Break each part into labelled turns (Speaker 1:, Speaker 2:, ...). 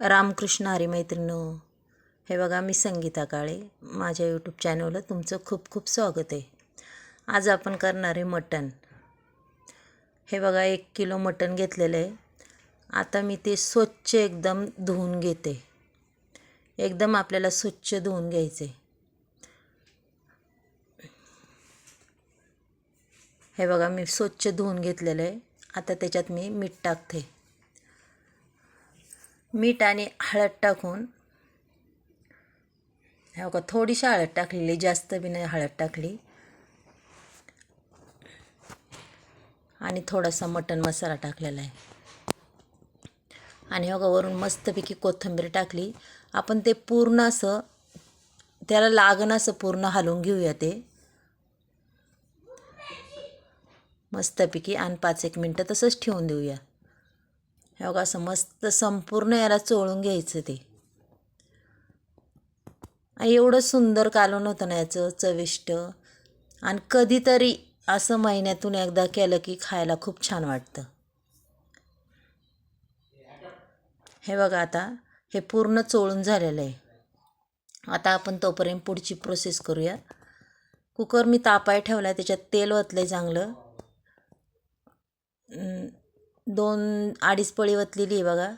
Speaker 1: रामकृष्ण हरी मैत्रिणो हे बघा मी संगीता काळे. माझ्या यूट्यूब चॅनलला तुमचं खूप खूप स्वागत आहे. आज आपण करणार आहे मटण. हे बघा एक किलो मटण घेतलेलं आहे. आता मी ते स्वच्छ एकदम धुवून घेते. एकदम आपल्याला स्वच्छ धुवून घ्यायचे हे बघा मी स्वच्छ धुवून घेतलेलं आहे. आता त्याच्यात मी मीठ टाकते. मीठ आणि हळद टाकून. हो का थोडीशी हळद टाकलेली जास्त बी नाही हळद टाकली. आणि थोडासा मटण मसाला टाकलेला आहे. आणि हो का वरून मस्तपैकी कोथिंबीर टाकली. आपण ते पूर्ण असं त्याला लागण असं पूर्ण हलवून घेऊया ते. मस्तपैकी आणि पाच एक मिनटं तसंच ठेवून देऊया. हे बघा असं मस्त संपूर्ण याला चोळून घ्यायचं ते. एवढं सुंदर कालवण होतं ना याचं चविष्ट. आणि कधीतरी असं महिन्यातून एकदा केलं की खायला खूप छान वाटतं. हे बघा आता हे पूर्ण चोळून झालेलं आहे. आता आपण तोपर्यंत पुढची प्रोसेस करूया. कुकर मी तापाय ठेवला आहे त्याच्यात तेल ओतलं आहे चांगलं दोन अडीच पळी वतलेली आहे बघा.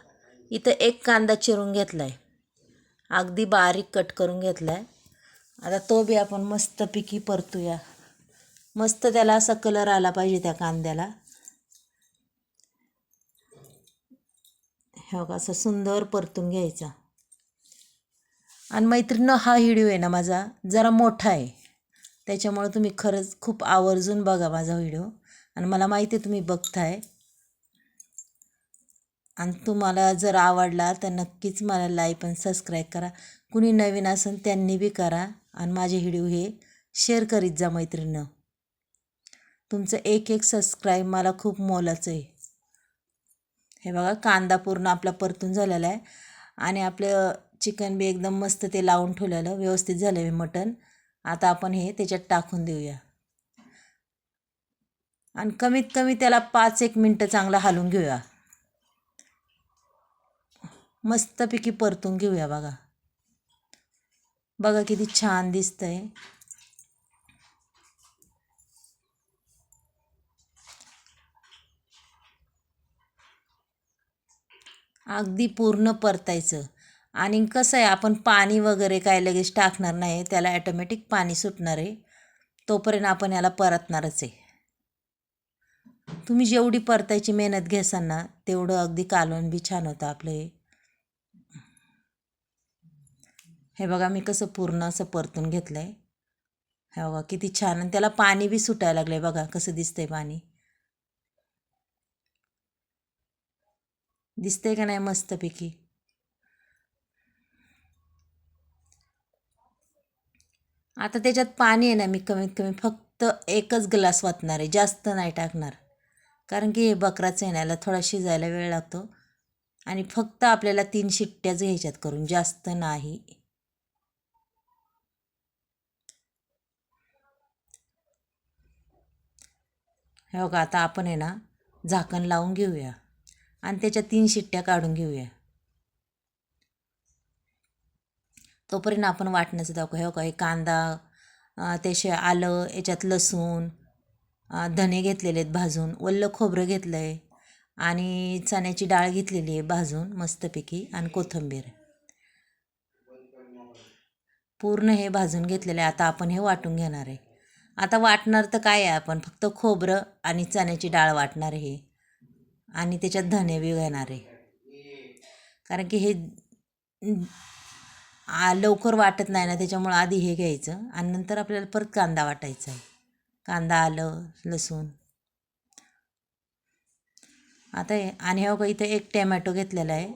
Speaker 1: इथं एक कांदा चिरून घेतला आहे अगदी बारीक कट करून घेतला आहे आता तो बी आपण मस्तपैकी परतूया. मस्त त्याला असा कलर आला पाहिजे त्या कांद्याला. हे बघा असं सुंदर परतून घ्यायचा. आणि मैत्रिणं हा व्हिडिओ आहे ना माझा जरा मोठा आहे. त्याच्यामुळं तुम्ही खरंच खूप आवर्जून बघा माझा व्हिडिओ. आणि मला माहिती आहे तुम्ही बघताय. आणि तुम्हाला जर आवडला तर नक्कीच मला लाईक आणि सबस्क्राईब करा. कुणी नवीन असेल त्यांनी बी करा आणि माझे व्हिडिओ हे शेअर करीत जा मैत्रिणं तुमचं एक एक सबस्क्राईब मला खूप मोलाचं आहे. हे बघा कांदा पूर्ण आपला परतून झालेला आहे. आणि आपलं चिकन बी एकदम मस्त ते लावून ठेवलेलं व्यवस्थित झालं आहे मटण. आता आपण हे त्याच्यात टाकून देऊया. आणि कमीत कमी त्याला पाच एक मिनटं चांगला हलवून घेऊया. मस्तपैकी परतून घेऊया बघा. बघा किती छान दिसतंय. अगदी पूर्ण परतायचं. आणि कसं आहे आपण पाणी वगैरे काय लगेच टाकणार नाही त्याला ॲटोमॅटिक पाणी सुटणार आहे. तोपर्यंत आपण याला परतणारच आहे. तुम्ही जेवढी परतायची मेहनत घेसाल ना तेवढं अगदी कालवण बी छान होतं आपलं हे. हे बघा मी कसं पूर्ण असं परतून घेतलं आहे हे बघा किती छान. आणि त्याला पाणी बी सुटायला लागलं आहे बघा कसं दिसतंय पाणी. दिसतंय का नाही मस्तपैकी? आता त्याच्यात पाणी आहे ना मी कमीत कमी फक्त एकच ग्लास वाचणार आहे जास्त नाही टाकणार. कारण की हे बकराचं येण्याला थोडा शिजायला वेळ लागतो. आणि फक्त आपल्याला तीन शिट्ट्याच घ्यायच्यात करून जास्त नाही. हे बघा आता आपण आहे ना झाकण लावून घेऊया. आणि त्याच्या तीन शिट्ट्या काढून घेऊया. तोपर्यंत आपण वाटण्याचं दाखवू. हे बघा हे कांदा त्याशिवाय आलं याच्यात लसूण धने घेतलेले आहेत भाजून. वल्लं खोबरं घेतलं आहे आणि चण्याची डाळ घेतलेली आहे भाजून मस्तपैकी. आणि कोथिंबीर. पूर्ण हे भाजून घेतलेलं आहे. आता आपण हे वाटून घेणार आहे. आता वाटणार तर काय आहे आपण? फक्त खोबरं आणि चण्याची डाळ वाटणार आहे. आणि त्याच्यात धने बी घेणार आहे. कारण की हे आ लवकर वाटत नाही ना त्याच्यामुळं आधी हे घ्यायचं आणि नंतर आपल्याला परत कांदा वाटायचा आहे. कांदा आलं लसूण. आता आणि हे बघा इथं एक टॅमॅटो घेतलेला आहे.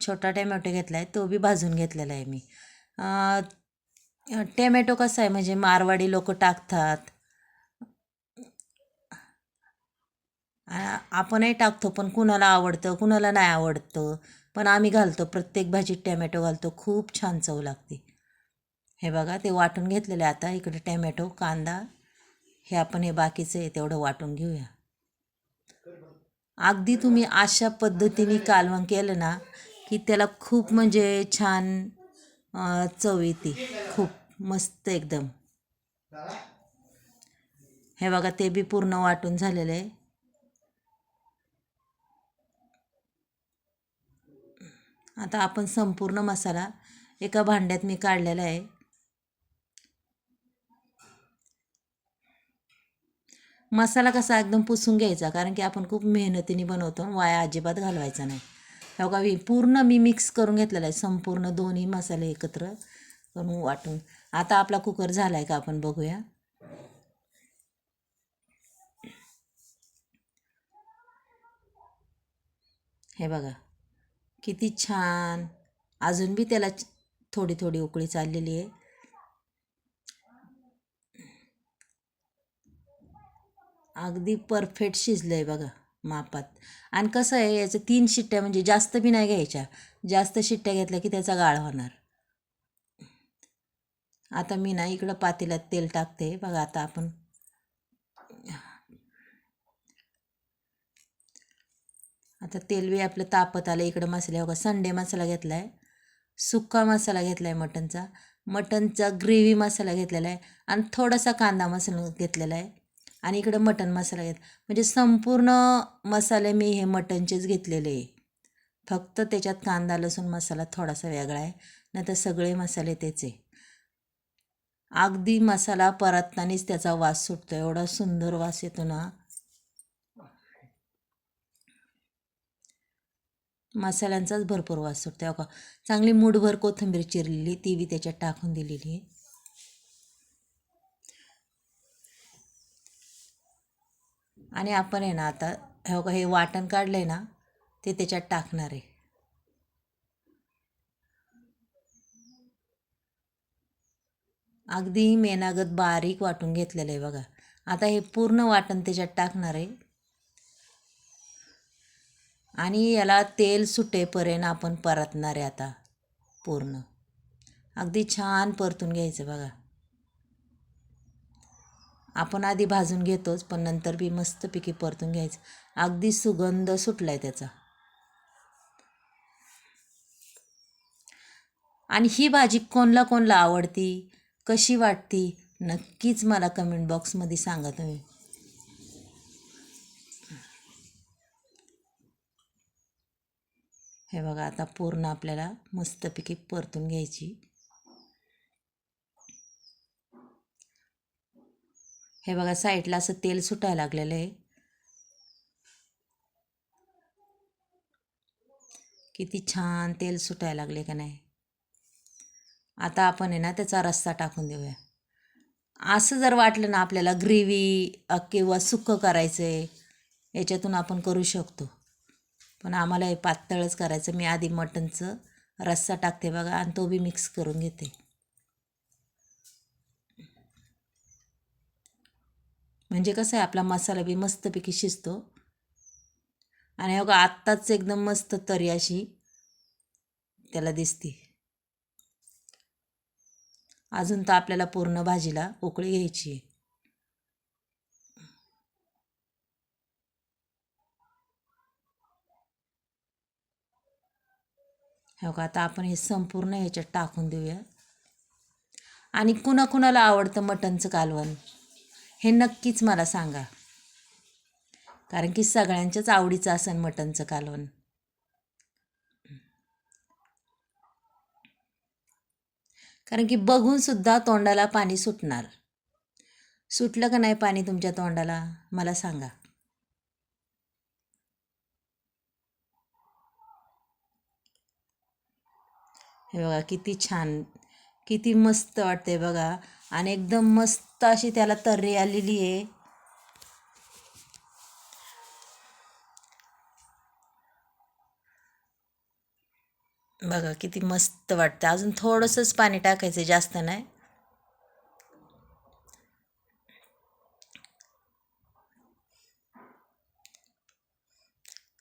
Speaker 1: छोटा टॅमॅटो घेतला आहे तो बी भाजून घेतलेला आहे मी. टॅमॅटो कसा आहे? म्हणजे मारवाडी लोक टाकतात. आपणही टाकतो पण कुणाला आवडतं कुणाला नाही आवडतं. पण आम्ही घालतो प्रत्येक भाजीत टॅमॅटो घालतो. खूप छान चव लागते. हे बघा ते वाटून घेतलेले आता. इकडे टॅमॅटो कांदा हे आपण हे बाकीचं आहे तेवढं वाटून घेऊया. अगदी तुम्ही अशा पद्धतीने कालवण केलं ना की त्याला खूप म्हणजे छान चव येते. खूप. मस्त एकदम. हे बघा ते बी पूर्ण वाटून झालेलं आहे. आता आपण संपूर्ण मसाला एका भांड्यात मी काढलेला आहे. मसाला कसा एकदम पुसून घ्यायचा कारण की आपण खूप मेहनतीने बनवतो वाया अजिबात घालवायचा नाही. हे बघा मी पूर्ण मी मिक्स करून घेतलेला आहे संपूर्ण दोन्ही मसाले एकत्र. करून वाटून. आता आपला कुकर झाला आहे का आपण बघूया. हे बघा किती छान. अजून बी त्याला थोडी थोडी उकळी चाललेली आहे. अगदी परफेक्ट शिजलं आहे बघा मापात. आणि कसं आहे याचं तीन शिट्ट्या म्हणजे जास्त बी नाही घ्यायच्या. जास्त शिट्ट्या घेतल्या की त्याचा गाळ होणार. आता मी ना इकडं पातेल्यात तेल टाकते. बघा आता आपण. आता तेल बी आपलं तापत आलं. इकडं मसाला बघा संडे मसाला घेतला आहे सुक्का मसाला घेतला आहे मटनचा. मटनचा ग्रेव्ही मसाला घेतलेला आहे आणि थोडासा कांदा मसाला घेतलेला आहे आणि इकडं मटन मसाला घेत म्हणजे संपूर्ण मसाले मी हे मटनचेच घेतलेले. आहे फक्त त्याच्यात कांदा लसूण मसाला थोडासा वेगळा आहे. नाही तर सगळे मसाले त्याचे अगदी मसाला परततानीच त्याचा वास सुटतो. एवढा सुंदर वास येतो ना. मसाल्यांचाच भरपूर वास सुटतो हो का? चांगली मूठभर कोथिंबीर चिरलेली ती बी त्याच्यात टाकून दिलेली. आहे आणि आपण आहे ना आता हे हो का हे वाटण काढलं आहे ना ते त्याच्यात टाकणार आहे. अगदी मेनागत बारीक वाटून घेतलेलं आहे बघा. आता हे पूर्ण वाटण त्याच्यात टाकणार आहे. आणि याला तेल सुटेपर्यंत आपण परतणार आहे आता पूर्ण. अगदी छान परतून घ्यायचं बघा. आपण आधी भाजून घेतोच पण नंतर बी मस्तपैकी परतून घ्यायचं. अगदी सुगंध सुटला आहे त्याचा. आणि ही भाजी कोणला कोणला आवडती? कशी वाटती? नक्कीच मला कमेंट बॉक्समध्ये सांगा तुम्ही. हे बघा आता पूर्ण आपल्याला मस्तपैकी परतून घ्यायची. हे बघा साईडला असं तेल सुटायला लागलेलं आहे. किती छान तेल सुटायला लागले का नाही? आता आपण आहे ना त्याचा रस्सा टाकून देऊया. असं जर वाटलं ना आपल्याला ग्रेव्ही किंवा सुक्कं करायचं आहे याच्यातून आपण करू शकतो. पण आम्हाला हे पातळच करायचं. मी आधी मटनचं रस्सा टाकते बघा आणि तो बी मिक्स करून घेते. म्हणजे कसं आहे आपला मसाला बी मस्तपैकी शिजतो. आणि बघा आत्ताच एकदम मस्त तरी अशी त्याला दिसते. अजून तर आपल्याला पूर्ण भाजीला उकळी घ्यायची आहे. हो का आता आपण हे संपूर्ण ह्याच्यात टाकून देऊया. आणि कुणाकुणाला आवडतं मटणचं कालवण हे नक्कीच मला सांगा. कारण की सगळ्यांच्याच आवडीचं असेल मटणचं कालवण. कारण की बघूनसुद्धा तोंडाला पाणी सुटणार. सुटलं का नाही पाणी तुमच्या तोंडाला? मला सांगा. हे बघा किती छान किती मस्त वाटते बघा. आणि एकदम मस्त अशी त्याला तर्री आलेली आहे. बघा किती मस्त वाटतं. अजून थोडंसंच पाणी टाकायचं जास्त नाही.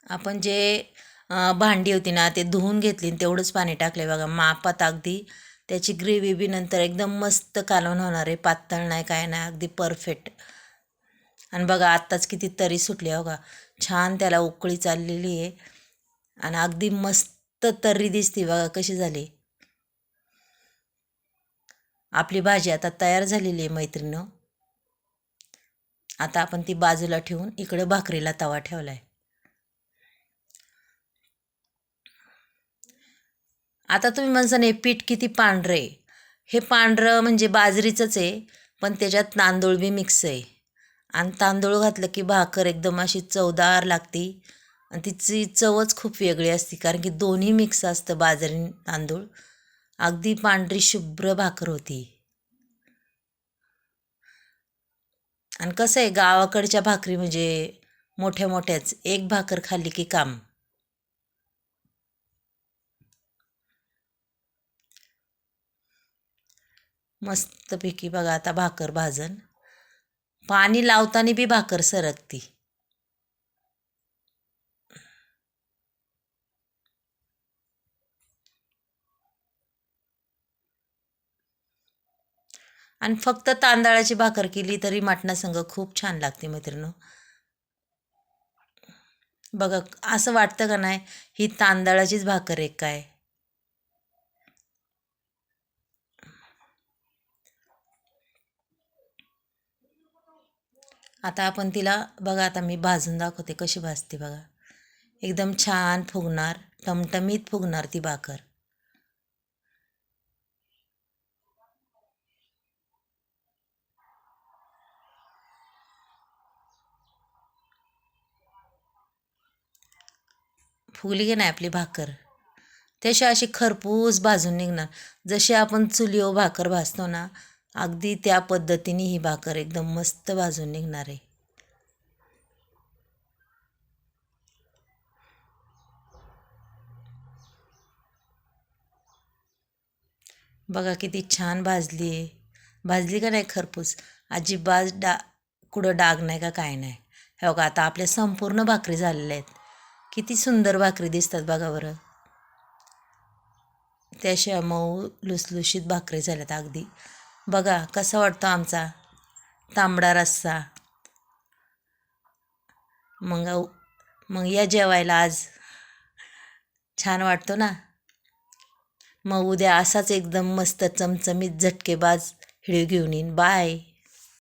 Speaker 1: आपण जे भांडी होती ना ते धुवून घेतली आणि तेवढंच पाणी टाकले बघा. मापात अगदी. त्याची ग्रेव्ही बी नंतर एकदम मस्त कालवण होणार आहे. पातळ नाही काय नाही अगदी परफेक्ट. आणि बघा आत्ताच किती तरी सुटली आहे हो बघा छान त्याला उकळी चाललेली आहे. आणि अगदी मस्त तर्री दिसती बघा कशी झाली. आपली भाजी आता तयार झालेली आहे मैत्रिणं आता आपण ती बाजूला ठेवून इकडं भाकरीला तवा ठेवला आहे आता तुम्ही म्हणसा नाही पीठ किती पांढरं आहे. हे पांढरं म्हणजे बाजरीचंच आहे पण त्याच्यात तांदूळ बी मिक्स आहे. आणि तांदूळ घातलं की भाकर एकदम अशी चवदार लागती. आणि तिची चवच खूप वेगळी असते कारण की दोन्ही मिक्स असतं बाजरी तांदूळ. अगदी पांढरी शुभ्र भाकर होती. आणि कसं आहे गावाकडच्या भाकरी म्हणजे मोठ्या मोठ्याच एक भाकर खाल्ली की काम. मस्तपैकी बघा आता भाकर भाजन. पाणी लावताना बी भाकर सरकती. आणि फक्त तांदळाची भाकर केली तरी मटणासंग खूप छान लागते मैत्रिणी. बघा असं वाटतं का नाही? ही तांदळाचीच भाकर एक काय? आता आपण तिला बघा आता मी भाजून दाखवते कशी भाजते बघा. एकदम छान फुगणार टमटमीत फुगणार ती भाकर. फुगली की नाही आपली भाकर? त्याशी अशी खरपूस भाजून निघणार. जशी आपण चुलीवर भाकर भाजतो ना अगदी त्या पद्धतीने ही भाकर एकदम मस्त भाजून निघणार आहे. बघा किती छान भाजली आहे. भाजली का नाही खरपूस? अजिबात डा कुठं डाग नाही का काय नाही. हे बघा आता आपल्या संपूर्ण भाकरी झालेल्या आहेत. किती सुंदर भाकरी दिसतात बघा बरं. त्याशिवाय मऊ लुसलुशीत भाकरी झाल्यात अगदी. बघा कसा वाटतो आमचा तांबडा रस्सा. मग मग या जेवायला आज छान वाटतो ना? मग उद्या असाच एकदम मस्त चमचमीत झटकेबाज व्हिडिओ घेऊन येईन. बाय.